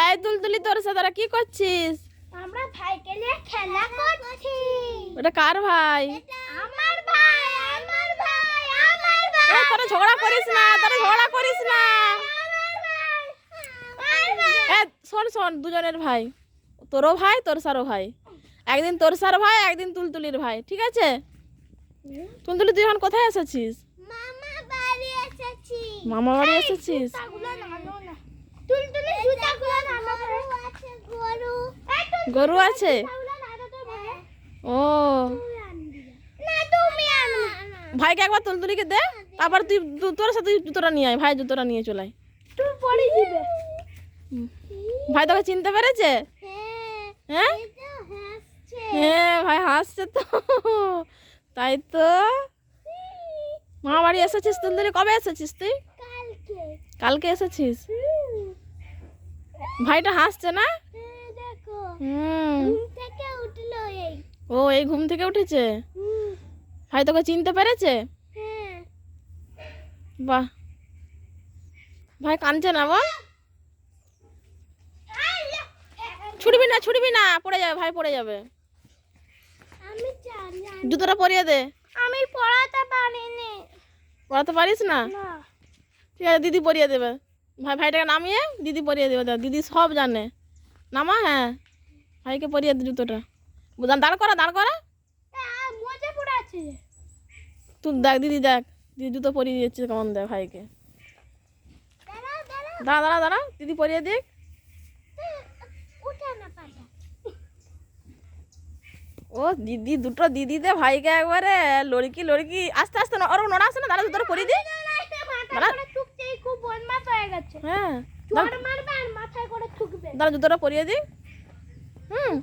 এই তুলতুলি তোর সাথে কি করছিস? আমরা ভাইকে নিয়ে খেলা করছি। ওটা কার ভাই? আমার ভাই আমার ভাই আমার ভাই। এ, তোরা ঝগড়া করিস না তোরা ঝগড়া করিস না। আমার ভাই আমার ভাই। এ শোন শোন দুজনের ভাই। তোরও ভাই তোর সারও ভাই। একদিন তোর সার ভাই একদিন তুলতুলির ভাই ঠিক আছে? তুলতুলি তুই এখন কোথায় এসেছিস? মামা বাড়ি এসেছি। মামা বাড়ি এসেছিস? গরু আছে? ও। ভাইকে একবার তুলতুলিকে দে, তারপর তুই তোর সাথে জুতোটা নিয়ে আয়, ভাই জুতোটা নিয়ে চলে আয়। ভাই তোকে চিনতে পেরেছে? হ্যাঁ? হ্যাঁ ভাই হাসছে তো। তাই তো। মামা বাড়ি এসেছিস তুলতুলি? কবে এসেছিস তুই? কালকে এসেছিস? ভাইটা হাসছে না? হ্যাঁ, ও এই ঘুম থেকে উঠেছে? ভাই তোকে চিনতে পেরেছে? হ্যাঁ। বাহ। ভাই কাঁদছে না বল? ছুটবি না ছুটবি না পড়ে যাবে ভাই পড়ে যাবে। জুতোটা পরিয়ে দে। আমি পড়াতে পারিনি। পড়াতে পারিস না। ঠিক আছে দিদি পরিয়ে দেবে। ভাই ভাইটাকে নামিয়ে দিদি পরিয়ে দেবে, দিদি। সব জানে। নামা হ্যাঁ। ভাইকে পরিয়ে দে জুতোটা। দাঁড় করা দাঁড় করা। তুই দেখ, দিদি দেখ। দিদি জুতো পরিয়ে দিচ্ছে কেমন দেখ ভাইকে। দাঁড়া দাঁড়া দাঁড়া। দাঁড়া দাঁড়া দিদি পরিয়ে দিক। ও, দিদি দুটো দিদি দে ভাইকে একবারে। লড়কি লড়কি। আস্তে আস্তে ওর নড়া আসে না দাঁড়া, জুতোটা পরিয়ে ঠুকতেই খুব হ্যাঁ। চোর মারবে আর মাথায় করে ঠুকবে। দাঁড়া জুতোটা পরিয়ে দিই। হুম।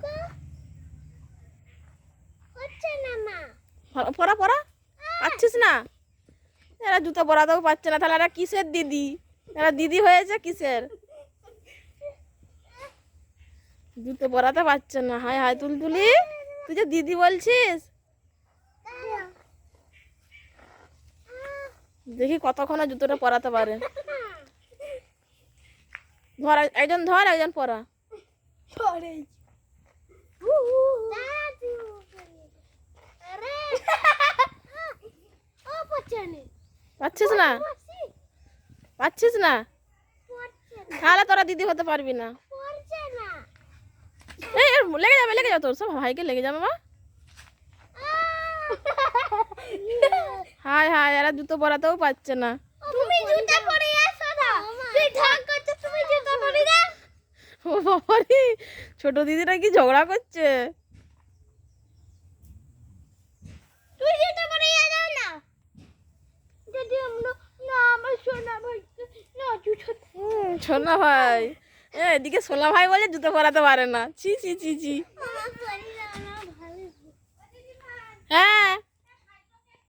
হচ্ছে না মা। পরা- পরা পরা পাচ্ছিস না? এরা জুতো পরাতেও পাচ্ছে না। তাহলে এরা কিসের দিদি? এরা দিদি হয়েছে কিসের? জুতো পরাতে পারছে না। হায় হায় তুলতুলি। তুই যে দিদি বলছিস? দেখি কতক্ষণে জুতোটা পরাতে পারে। ধর একজন ধর একজন পরা পাচ্ছিস না। পাচ্ছিস না? তাহলে তোরা দিদি হতে পারবি না। এই লেগে যাবে লেগে যাবে তোর। সব ভাইকে লেগে যাবে মা। হায় হায় এরা জুতো পরাতেও পাচ্ছে না। তুমি জুতা পরে আসো না। তুই ঢাক করছ তুমি জুতা পরে না ও বাবারি ছোট দিদিরা কি ঝগড়া করছে? সোনা ভাই হুম সোনা ভাই। এদিকে সোনা ভাই বলে জুতো পরাতে পারে না। ছি ছি ছি ছি। হ্যাঁ